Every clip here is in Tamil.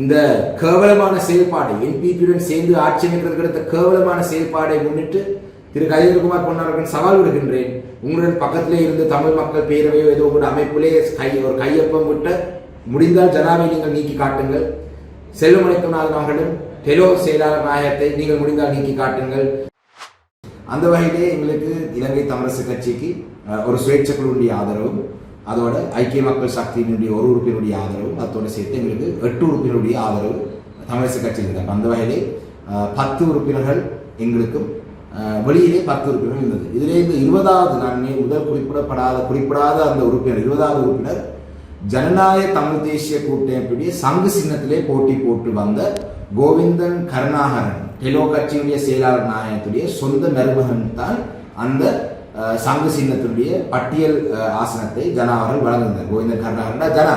இந்த கேவலமான செயல்பாடு என்பிபியுடன் சேர்ந்து ஆட்சி அமைக்கிறதுக்கு அடுத்த கேவலமான செயல்பாடை முன்னிட்டு திரு கஜேந்திரகுமார் பொன்னரவன் சவால் விடுகின்றேன். உங்களுடன் பக்கத்திலே இருந்து தமிழ் மக்கள் பேரவையோ ஏதோ கூட அமைப்பிலே கை ஒரு கையொப்பம் விட்ட முடிந்தால் ஜனாவை நீங்கள் நீக்கி காட்டுங்கள். செல்வமணிக்கநாதன் அவர்களும் டெலோ செயலாளர் நாயகத்தை நீங்கள் முடிந்தால் நீக்கி காட்டுங்கள். அந்த வகையிலே எங்களுக்கு இலங்கை தமிழரசு கட்சிக்கு ஒரு சுயேட்சை குழுவுடைய ஆதரவும் அதோட ஐக்கிய மக்கள் சக்தியினுடைய ஒரு உறுப்பினுடைய ஆதரவு அதோடு சேர்த்து எங்களுக்கு எட்டு உறுப்பினருடைய ஆதரவு தமிழரசு கட்சியில் இருந்தாங்க அந்த வகையிலே பத்து உறுப்பினர்கள் எங்களுக்கும் வெளியிலே பத்து உறுப்பினர்கள் இருந்தது. இதிலே இந்த இருபதாவது நான் முதல் குறிப்பிடப்படாத குறிப்பிடாத அந்த உறுப்பினர் இருபதாவது உறுப்பினர் ஜனநாயக தமிழ் தேசிய கூட்டமைப்புடைய சங்கு சின்னத்திலே போட்டி போட்டு வந்த கோவிந்தன் கருணாகரன் டெலோ கட்சியுடைய செயலாளர் நாயகத்துடைய சொந்த மருமகன் தான் அந்த சங்கு சின்னத்துடைய பட்டியல் ஆசனத்தை ஜனா அவர்கள் வழங்குகிறார் கோவிந்தன் கருணாகரன் ஜனா.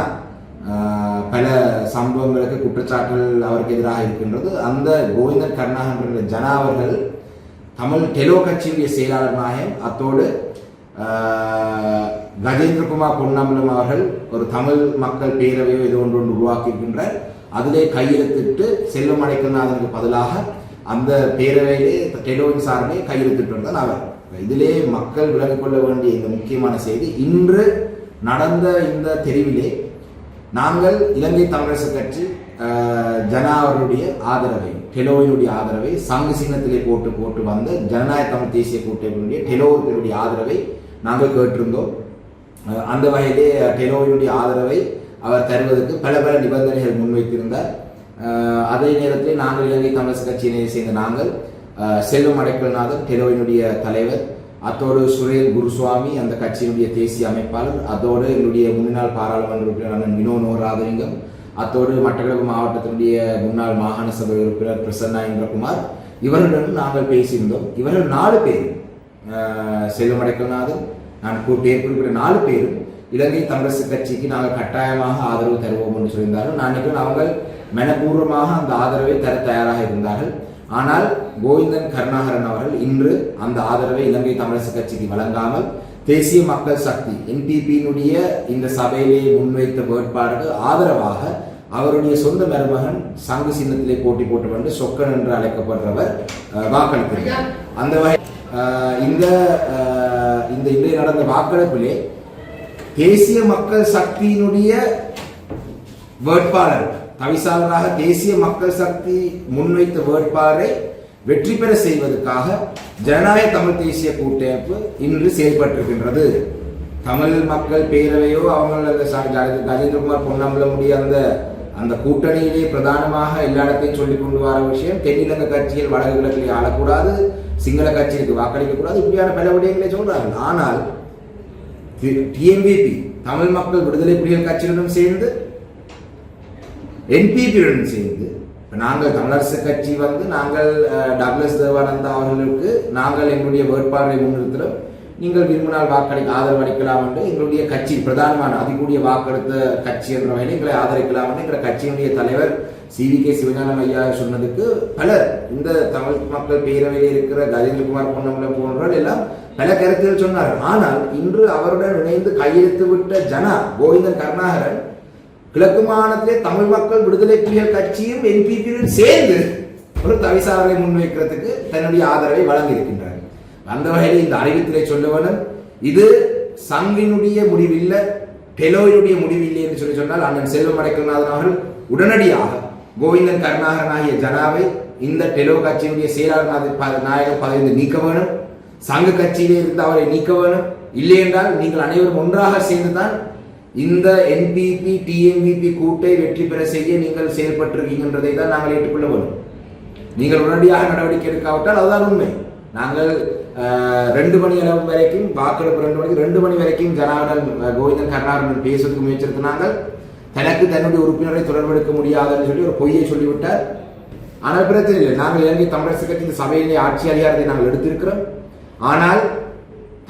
பல சம்பவங்களுக்கு குற்றச்சாட்டுகள் அவருக்கு எதிராக இருக்கின்றது. அந்த கோவிந்தன் கருணாகரன் ஜனா அவர்கள் தமிழ் டெலோ கட்சியுடைய செயலாளர் நாயகம் அத்தோடு கஜேந்திரகுமார் பொன்னம்பலம் அவர்கள் ஒரு தமிழ் மக்கள் பேரவையோ ஏதோ ஒன்று ஒன்று உருவாக்கியிருக்கின்றார். அதிலே கையெழுத்திட்டு செல்வம் அடைக்கநாதனுக்கு பதிலாக அந்த பேரவையிலே டெலோவின் சார்பே கையெழுத்திட்டு வந்தார் அவர் இதிலே மக்கள் விலகிக் கொள்ள வேண்டிய இந்த முக்கியமான செய்தி இன்று நடந்த இந்த தெரிவிலே நாங்கள் இலங்கை தமிழரசு கட்சி ஜனா அவருடைய ஆதரவை டெலோவினுடைய ஆதரவை சங்கு சின்னத்திலே போட்டு போட்டு வந்த ஜனநாயக தமிழ் தேசிய கூட்டமைப்பினுடைய டெலோவினுடைய ஆதரவை நாங்கள் கேட்டிருந்தோம். அந்த வகையிலே டெலோவினுடைய ஆதரவை அவர் தருவதற்கு பல பல நிபந்தனைகள் முன்வைத்திருந்தார். அதே நேரத்தில் நாங்கள் இலங்கை தமிழரசு கட்சியினை சேர்ந்த நாங்கள் செல்வம் அடைக்கல்நாதன் டெரோவினுடைய தலைவர் அத்தோடு சுரேல் குருசுவாமி அந்த கட்சியினுடைய தேசிய அமைப்பாளர் அதோடு என்னுடைய முன்னாள் பாராளுமன்ற உறுப்பினர் வினோனோ ராதலிங்கம் அத்தோடு மட்டக்களப்பு மாவட்டத்தினுடைய முன்னாள் மாகாண சபை உறுப்பினர் பிரசன்னா இந்திரகுமார் இவர்களுடன் நாங்கள் பேசியிருந்தோம். இவர்கள் நாலு பேர் செல்வம் அடைக்கல்நாதன் நான் கு- பேர் குறிப்பிட்ட நாலு பேரும் இலங்கை தமிழரசு கட்சிக்கு நாங்கள் கட்டாயமாக ஆதரவு தருவோம் என்று சொல்லியிருந்தார்கள். நான் நினைக்கிறேன் அவங்க மனப்பூர்வமாக அந்த ஆதரவை தர தயாராக இருந்தார்கள். ஆனால் கோவிந்தன் கருணாகரன் அவர்கள் இன்று அந்த ஆதரவை இலங்கை தமிழரசு கட்சிக்கு வழங்காமல் தேசிய மக்கள் சக்தி என்பிபியினுடைய இந்த சபையிலே முன்வைத்த வேட்பாளருக்கு ஆதரவாக அவருடைய சொந்த மருமகன் சங்கு சின்னத்திலே போட்டி போட்டு வந்து சொக்கன் என்று அழைக்கப்படுறவர் அஹ், வாக்களித்தார் அந்த வகை இந்த இந்த இன்றைய நடந்த வாக்கெடுப்பிலே தேசிய மக்கள் சக்தியினுடைய வேட்பாளர் தவிசாளராக தேசிய மக்கள் சக்தி முன்வைத்த வேட்பாளரை வெற்றி பெற செய்வதற்காக ஜனநாயக தமிழ் தேசிய கூட்டமைப்பு இன்று செயல்பட்டிருக்கின்றது. தமிழ் மக்கள் பேரவையோ அவங்க அந்த ச- ஜ- கஜேந்திரகுமார் அந்த அந்த கூட்டணியிலே பிரதானமாக எல்லா இடத்தையும் சொல்லிக் கொண்டு வர விஷயம் தென்னிலங்க கட்சியில் வடக்கு கிழக்கிலே ஆளக்கூடாது சிங்கள கட்சிக்கு வாக்களிக்க கூடாது இப்படியான பல விடயங்களை சொல்றார்கள். ஆனால் டிஎம்பிபி தமிழ் மக்கள் விடுதலை புலிகள் கட்சியுடன் சேர்ந்து என்பிபியுடன் சேர்ந்து இப்ப நாங்கள் தமிழரசு கட்சி வந்து நாங்கள் அஹ், டக்ளஸ் தேவானந்தா அவர்களுக்கு நாங்கள் எங்களுடைய வேட்பாளரை முன்னிறுத்துகிறோம் நீங்கள் விரும்பினால் வாக்களி ஆதரவு அளிக்கலாம் என்று எங்களுடைய கட்சி பிரதானமான அதிகூடிய வாக்கெடுத்த கட்சி என்ற வகையில் எங்களை ஆதரிக்கலாம் என்று எங்கள் கட்சியினுடைய தலைவர் சி வி கே சிவஞானம் ஐயா சொன்னதுக்கு பலர் இந்த தமிழ் மக்கள் பேரவையில் இருக்கிற கஜேந்திரகுமார் பொன்னம்பலம் போன்றவர்கள் எல்லாம் பல கருத்துகள் சொன்னார்கள். ஆனால் இன்று அவருடன் இணைந்து கையெழுத்து விட்ட ஜனா கோவிந்தன் கருணாகரன் கிழக்கு மாகாணத்திலே தமிழ் மக்கள் விடுதலை புலிகள் கட்சியும் என்பிபியும் சேர்ந்து ஒரு தவிசாரரை முன்வைக்கிறதுக்கு தன்னுடைய ஆதரவை வழங்கியிருக்கின்றார் அந்த வகையில் இந்த அறிவித்திலே சொல்ல வேண்டும். இது சங்கினுடைய முடிவில்லை டெலோயினுடைய முடிவில்லை என்று சொல்லி சொன்னால் அண்ணன் செல்வம் அடைக்கல்நாதன் அவர்கள் உடனடியாக கோவிந்தன் கருணாகரன் ஆகிய ஜனாவை இந்த டெலோ கட்சியினுடைய செயலாளர் நாயகர் பதவியில் நீக்க வேணும் சங்க கட்சியிலே இருந்து அவரை நீக்க வேணும் இல்லை என்றால் நீங்கள் அனைவரும் ஒன்றாக சேர்ந்துதான் இந்த என்பிபி டிஎம்பிபி கூட்டை வெற்றி பெற செய்ய நீங்கள் செயல்பட்டிருக்கீங்கன்றதை தான் நாங்கள் ஏற்றுக்கொள்ள வேண்டும். நீங்கள் உடனடியாக நடவடிக்கை எடுக்காவிட்டால் அதுதான் உண்மை. நாங்கள் ரெண்டு மணி அளவு வரைக்கும் வாக்கெடுப்பு ரெண்டு மணிக்கு ரெண்டு மணி வரைக்கும் ஜனார்தன் கோவிந்தன் கருணாகரன் பேசுவதற்கு முயற்சித்தினாங்கள் தனக்கு தன்னுடைய உறுப்பினரை தொடர்பெடுக்க முடியாதுன்னு சொல்லி ஒரு பொய்யை சொல்லிவிட்டார். ஆனால் பிரச்சனை இல்லை. நாங்கள் இலங்கை தமிழரசு கட்சியின் சபையிலே ஆட்சி அதிகாரத்தை நாங்கள் எடுத்திருக்கிறோம். ஆனால்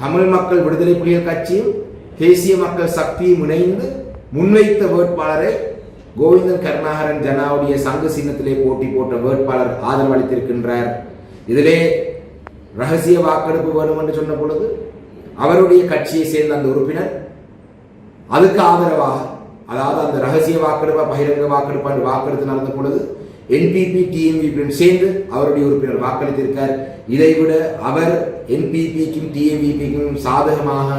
தமிழ் மக்கள் விடுதலை புலிகள் கட்சியும் தேசிய மக்கள் சக்தியும் இணைந்து முன்வைத்த வேட்பாளரை கோவிந்தன் கருணாகரன் ஜனாவுடைய சங்க சின்னத்திலே போட்டி போட்ட வேட்பாளர் ஆதரவளித்திருக்கின்றார். இதிலே ரகசிய வாக்கெடுப்பு வேணும் என்று சொன்ன பொழுது அவருடைய கட்சியை சேர்ந்த அந்த உறுப்பினர் அதுக்கு ஆதரவாக அதாவது அந்த ரகசிய வாக்கெடுப்பா பகிரங்க வாக்கெடுப்பா என்று வாக்கெடுத்து நடந்த பொழுது என்பிபி டிஎம்விபியும் சேர்ந்து அவருடைய உறுப்பினர் வாக்களித்திருக்கார். இதைவிட அவர் என்பிபிக்கும் டிஎம்விபிக்கும் சாதகமாக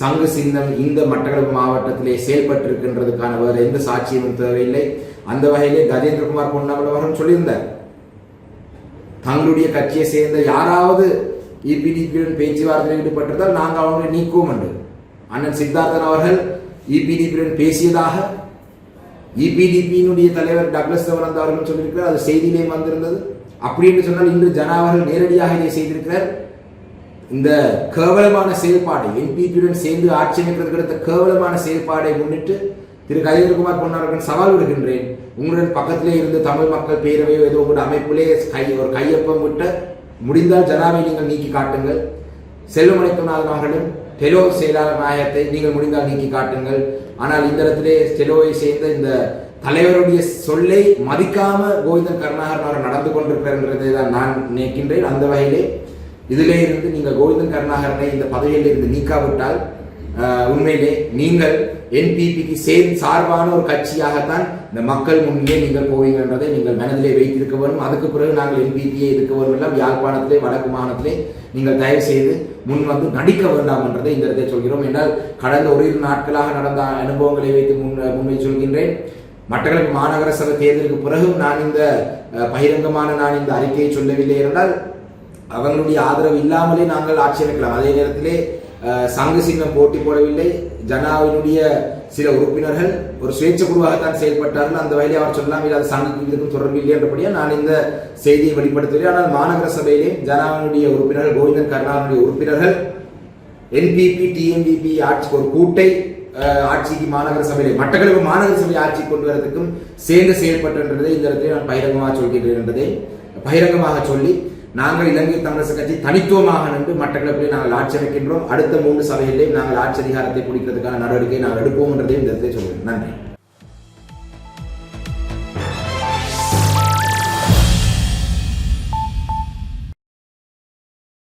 சங்கு சின்னம் இந்த மட்டக்களப்பு மாவட்டத்திலே செயல்பட்டிருக்கின்றதுக்கான வேறு எந்த சாட்சியமும் தேவையில்லை. அந்த வகையிலே கஜேந்திரகுமார் பொன்னம்பலம் அவர்கள் சொல்லியிருந்தார். தங்களுடைய கட்சியை சேர்ந்த யாராவது இபிடிபியுடன் பேச்சுவார்த்தையில் ஈடுபட்டிருந்தால் நாங்கள் அவங்களை நீக்குவோம் என்று. அண்ணன் சித்தார்த்தன் அவர்கள் இபிடிபியுடன் பேசியதாக இபிடிபியினுடைய தலைவர் டக்ளஸ் சவரந்த் அவர்கள் சொல்லியிருக்கிறார் அது செய்தியிலே வந்திருந்தது. அப்படி என்று சொன்னால் இன்று ஜனா அவர்கள் நேரடியாக இதை செய்திருக்கிறார். இந்த கேவலமான செயல்பாடு என்பிபியுடன் சேர்ந்து ஆட்சி அமைப்பதற்கு அடுத்த கேவலமான செயல்பாடை முன்னிட்டு திரு கஜேந்திரகுமார் பொன்னார்கள் சவால் விடுகின்றேன். உங்களுடன் பக்கத்திலே இருந்து தமிழ் மக்கள் பேரவையோ ஏதோ கூட அமைப்பிலே கை ஒரு கையொப்பம் விட்ட முடிந்தால் ஜனாவை நீங்கள் நீக்கி காட்டுங்கள். செல்வமணித்துநாதன் அவர்களும் டெலோ செயலாளர் நாயகத்தை நீங்கள் முடிந்தால் நீக்கி காட்டுங்கள். ஆனால் இந்த இடத்திலே டெலோவை சேர்ந்த இந்த தலைவருடைய சொல்லை மதிக்காம கோவிந்தன் கருணாகரன் அவர் நடந்து கொண்டிருக்கிறதை தான் நான் நினைக்கின்றேன். அந்த வகையிலே இதிலே இருந்து நீங்கள் கோவிந்தன் கருணாகரனை இந்த பதவியில் இருந்து நீக்காவிட்டால் உண்மையிலே நீங்கள் என்பிபிக்கு சேர்ந்து சார்பான ஒரு கட்சியாகத்தான் இந்த மக்கள் முன்னே நீங்கள் போவீங்க என்பதை நீங்கள் மனதிலே வைத்திருக்க வேண்டும். அதுக்கு பிறகு நாங்கள் என்பிபியை இருக்க வேண்டும் எல்லாம் யாழ்ப்பாணத்திலே வடக்கு மாநிலத்திலே நீங்கள் தயவு செய்து முன் வந்து நடிக்க வேண்டாம் என்றதை இந்த இடத்தை சொல்கிறோம். என்றால் கடந்த ஒரு இரு நாட்களாக நடந்த அனுபவங்களை வைத்து முன் முன்வை சொல்கின்றேன். மட்டக்களப்பு மாநகர சபை தேர்தலுக்கு பிறகும் நான் இந்த பகிரங்கமான நான் இந்த அறிக்கையை சொல்லவில்லை என்றால் அவங்களுடைய ஆதரவு இல்லாமலே நாங்கள் ஆட்சி அமைக்கலாம். அதே நேரத்திலே சங்க சின்னம் போட்டி போடவில்லை. ஜனாவினுடைய சில உறுப்பினர்கள் ஒரு சுயேட்சை குழுவாகத்தான் செயல்பட்டார்கள். அந்த வகையில் அவர் சொல்லலாம் இல்லை அது சங்குக்கும் இதுக்கும் தொடர்பு இல்லை என்றபடியாக நான் இந்த செய்தியை வெளிப்படுத்தவில்லை. ஆனால் மாநகர சபையிலே ஜனாவினுடைய உறுப்பினர்கள் கோவிந்தன் கருணாவினுடைய உறுப்பினர்கள் என்பிபி டிஎம்பிபி ஆட்சிக்கு ஒரு கூட்டை ஆட்சிக்கு மாநகர சபையிலே மட்டக்களப்பு மாநகர சபை ஆட்சி கொண்டு வரதுக்கும் சேர்ந்து செயல்பட்டதை இந்த இடத்துல நான் பகிரங்கமாக சொல்கின்றேன் என்பதை பகிரங்கமாக சொல்லி நாங்கள் இலங்கை தமிழரசு கட்சி தனித்துவமாக நின்று மட்டக்களப்பிலே நாங்கள் ஆட்சி அமைக்கின்றோம் அடுத்த மூன்று சபையிலே நாங்கள் ஆட்சி அதிகாரத்தை பிடிக்கிறதுக்கான நடவடிக்கை நாங்கள் எடுப்போம் என்றதையும் இந்த இடத்தை சொல்கிறேன் நன்றி.